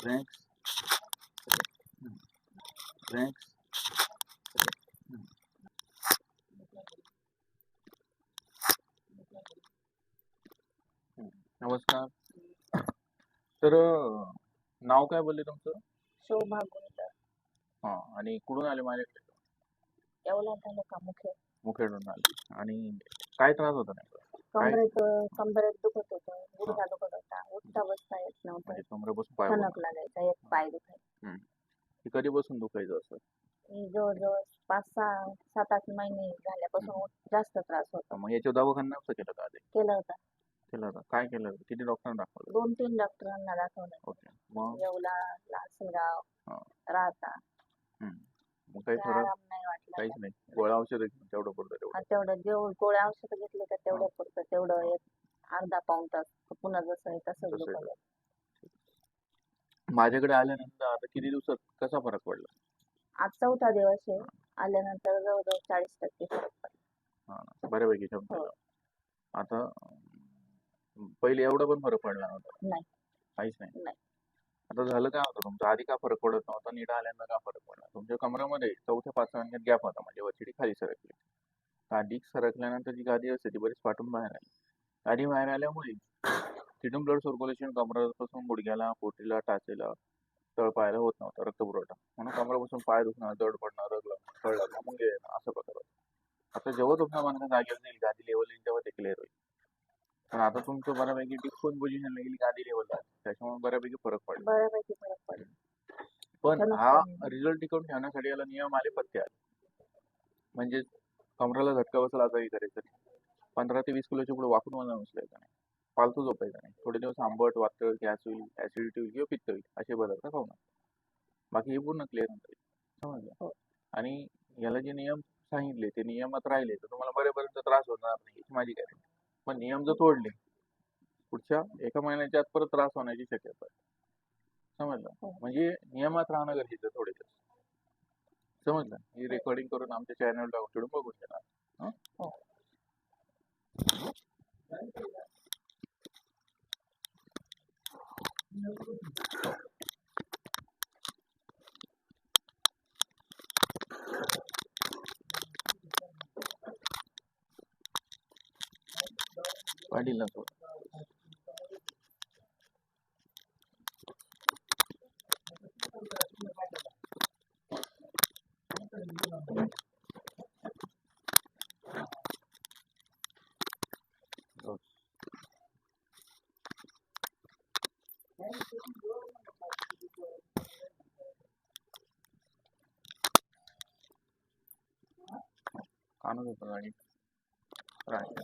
Francs francs नमस्कार. तर नाव काय बोलले तुमचं? शोभा गुंड हा आणि कुठून आले माझ्याकडे? एवढा तालुका मुखेड? मुखेडून आले. आणि काय त्रास होता नेमका? काय? कमरेत कमरेत दुखत होतं गुडघा दुखत होता उठता बसता येत नव्हतं. म्हणजे कमरे बसून पाय ठणक लागायचा एक पाय दुखायचा. हे. कधी बसून दुखायचं असं? मी जवळजवळ पाच सहा सात आठ महिने झाल्यापासून जास्त त्रास होता. मग याच्या दवाखाना नव्हतं केलं का आधी? केलं होतं. केलं होतं. काय केलं होतं? किती डॉक्टरांना दाखवलं? दोन तीन डॉक्टरांना दाखवलं. ओके. मग? येवला लासलगाव हा. राहता. हम्म. मग काही फरक? आराम नाही वाटला काहीच नाही. गोळ्या औषध तेवढं पडतं तेवढं आणि तेवढं. जेवढं गोळ्या औषधं घेतले तर तेवढं पुरतं तेवढं एक अर्धा पाऊण तास पुन्हा जसं आहे तसं आहे. दुखलं माझ्याकडे आल्यानंतर आता किती दिवसात कसा फरक पडला? आज चौथा दिवस आहे. आल्यानंतर जवळजवळ चाळीस टक्के फरक पडला. हा बऱ्यापैकी हो. आता अं, पहिले एवढा पण फरक पडला नव्हता. नाही. काहीच नाही. नाही. आता झालं काय होतं तुमचं? आधी का फरक पडत नव्हता नीट आल्यानं का फरक पडला? तुमच्या कमरामध्ये चौथ्या पाचव्या महिन्यात गॅप होता. म्हणजे वचिडी खाली सरकली. गादी सरकल्यानंतर जी गादी असते ती बरीच फाटून बाहेर आली. गादी बाहेर आल्यामुळे तिथून ब्लड सर्क्युलेशन कमरापासून गुडघ्याला पोटीला टाचेला तळपायाला होत नव्हता रक्तपुरवठा म्हणून कमरापासून पाय दुखणं जड पडणं रग मुंगे असं प्रकार होता. आता जेव्हा तुमचा मनका जागेवर जाईल गादी लेवल येईल तेव्हा ते क्लिअर होईल. पण आता तुमचं बऱ्यापैकी डिस्कोन पोझिशन येईल गादी लेवलला त्याच्यामुळे बऱ्यापैकी फरक पडला. बऱ्यापैकी फरक पडला. पण हा रिझल्ट टिकवून ठेवण्यासाठी याला नियम आले पत्ते आले. म्हणजे कमराला झटका बसला आजारी करायचं पंधरा ते वीस किलोच्या पुढे वाकून मला उचलायचं नाही. फालतू झोपायचं नाही. थोडे दिवस आंबट वातळ गॅस होईल ऍसिडिटी होईल किंवा पित्त होईल असे पदार्थ खाऊ नका. बाकी हे पूर्ण क्लिअर होईल समजलं? हो. आणि याला जे नियम सांगितले ते नियमात राहिले तर तुम्हाला बरेपर्यंत त्रास होणार नाही याची माझी गॅरंटी पण नियम जर तोडले पुढच्या एका महिन्याच्या आत परत त्रास होण्याची शक्यता आहे. समजलं? हो. म्हणजे नियमात राहणं गरजेचं आहे थोडे दिवस. समजलं? ही. रेकॉर्डिंग करून आमच्या चॅनलला बघून घेणार. हं? हो. पाटील ना कानच होतं आणि राहील